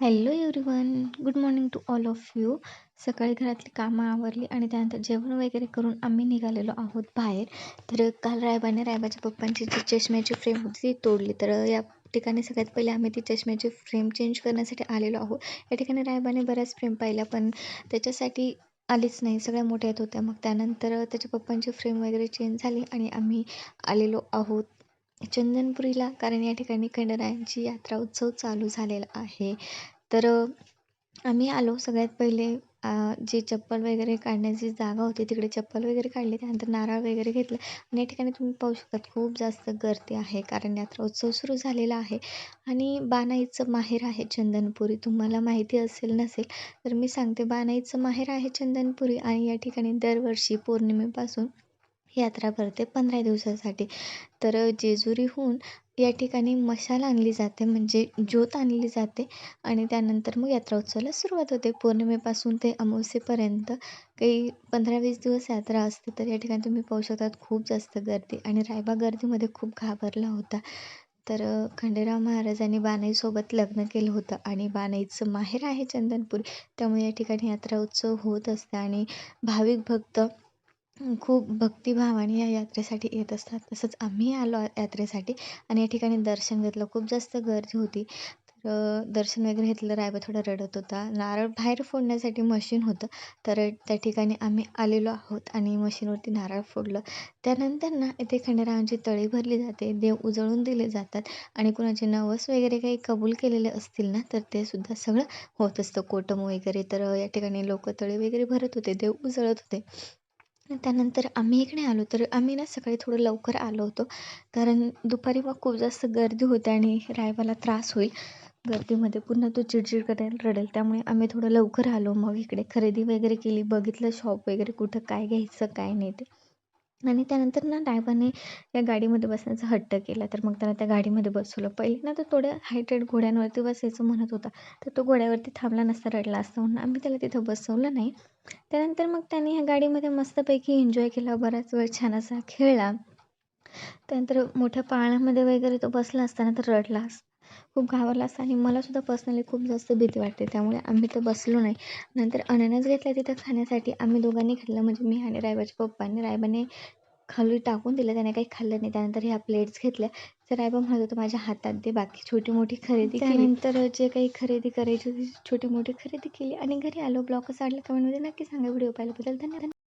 Hello everyone good morning to all of you सकाळी घरातली कामं आवरली आणि त्यानंतर जेवण वगैरे करून आम्ही निघालेलो आहोत बाहेर. तर काल रायबाने रायबाच्या पप्पांची जी चष्म्याची फ्रेम होती ती तोडली. तर या ठिकाणी सगळ्यात पहिले आम्ही ती चष्म्याची फ्रेम चेंज करण्यासाठी आलेलो आहोत. या ठिकाणी रायबाने बऱ्याच फ्रेम पाहिल्या पण त्याच्यासाठी आलीच नाही. सगळ्या मोठ्या येत होत्या. मग त्यानंतर त्याच्या पप्पांची फ्रेम वगैरे चेंज झाली आणि आम्ही आलेलो आहोत. चंदनपुरीला कारण या ठिकाणी खंडरायांची यात्रा उत्सव चालू झालेला आहे. तर आम्ही आलो. सगळ्यात पहिले जे चप्पल वगैरे काढण्याची जागा होती तिकडे चप्पल वगैरे काढली. त्यानंतर नारळ वगैरे घेतलं. आणि या ठिकाणी तुम्ही पाहू शकतात खूप जास्त गर्दी आहे. कारण यात्रा उत्सव सुरू झालेला आहे. आणि बानाईचं माहेर आहे चंदनपुरी. तुम्हाला माहिती असेल नसेल तर मी सांगते. बानाईचं माहेर आहे चंदनपुरी. आणि या ठिकाणी दरवर्षी पौर्णिमेपासून यात्रा भरते पंधरा दिवसासाठी. तर जेजुरीहून या ठिकाणी मशाल आणली जाते म्हणजे ज्योत आणली जाते आणि त्यानंतर मग यात्रा उत्सवाला सुरुवात होते. पौर्णिमेपासून ते अमावस्येपर्यंत काही पंधरा वीस दिवस यात्रा असते. तर या ठिकाणी तुम्ही पाहू शकतात खूप जास्त गर्दी आणि रायबा गर्दीमध्ये खूप घाबरला होता. तर खंडेराव महाराजांनी बानाईसोबत लग्न केलं होतं आणि बानाईचं माहेर आहे चंदनपूर. त्यामुळे या ठिकाणी यात्रा उत्सव होत असते आणि भाविक भक्त खूप भक्तिभावाने या यात्रेसाठी येत असतात. तसंच आम्ही आलो यात्रेसाठी आणि या ठिकाणी दर्शन घेतलं. खूप जास्त गर्दी होती. तर दर्शन वगैरे घेतलं. रायबा थोडा रडत होता. नारळ बाहेर फोडण्यासाठी मशीन होतं. तर त्या ठिकाणी आम्ही आलेलो आहोत आणि मशीनवरती नारळ फोडलं. त्यानंतर ना इथे खंडेरावांची तळी भरली जाते. देव उजळून दिले जातात. आणि कुणाचे नवस वगैरे काही कबूल केलेले असतील ना तर ते सुद्धा सगळं होत असतं. कोटम वगैरे. तर या ठिकाणी लोक तळी वगैरे भरत होते. देव उजळत होते. त्यानंतर आम्ही इकडे आलो. तर आम्ही ना सकाळी थोडं लवकर आलो होतो. कारण दुपारी मग खूप जास्त गर्दी होते आणि रायवाला त्रास होईल. गर्दीमध्ये पुन्हा तो चिडचिड करेल रडेल. त्यामुळे आम्ही थोडं लवकर आलो. मग इकडे खरेदी वगैरे केली. बघितलं शॉप वगैरे कुठं काय घ्यायचं काय नाही ते. आणि त्यानंतर ना डायव्हरने या गाडीमध्ये बसण्याचा हट्ट केला. तर मग त्याला त्या गाडीमध्ये बसवलं. पहिले ना तो थोड्या हायटेड घोड्यांवरती बसायचं म्हणत होता. तर तो घोड्यावरती थांबला नसता रडला असता म्हणून आम्ही त्याला तिथं बसवलं नाही. त्यानंतर मग त्याने ह्या गाडीमध्ये मस्तपैकी एन्जॉय केला. बराच वेळ छान असा खेळला. त्यानंतर मोठ्या पाळण्यामध्ये वगैरे तो बसला असताना तर रडला खूप घाबरला असता आणि मलासुद्धा पर्सनली खूप जास्त भीती वाटते. त्यामुळे आम्ही तर बसलो नाही. नंतर अननस घेतला तिथं खाण्यासाठी. आम्ही दोघांनी खाल्लं. म्हणजे मी आणि रायबाच्या पप्पांनी. रायबाने खाली टाकून दिलं. त्याने काही खाल्लं नाही. त्यानंतर ह्या प्लेट्स घेतल्या. तर रायबा म्हणत होतं माझ्या हातात दे बाकी. छोटी मोठी खरेदी त्यानंतर जे काही खरेदी करायची होती छोटी मोठी खरेदी केली. आणि घरी आलो. ब्लॉग कसं वाटलं कमेंटमध्ये नक्की सांगा. व्हिडिओ पाहिल्याबद्दल धन्यवाद.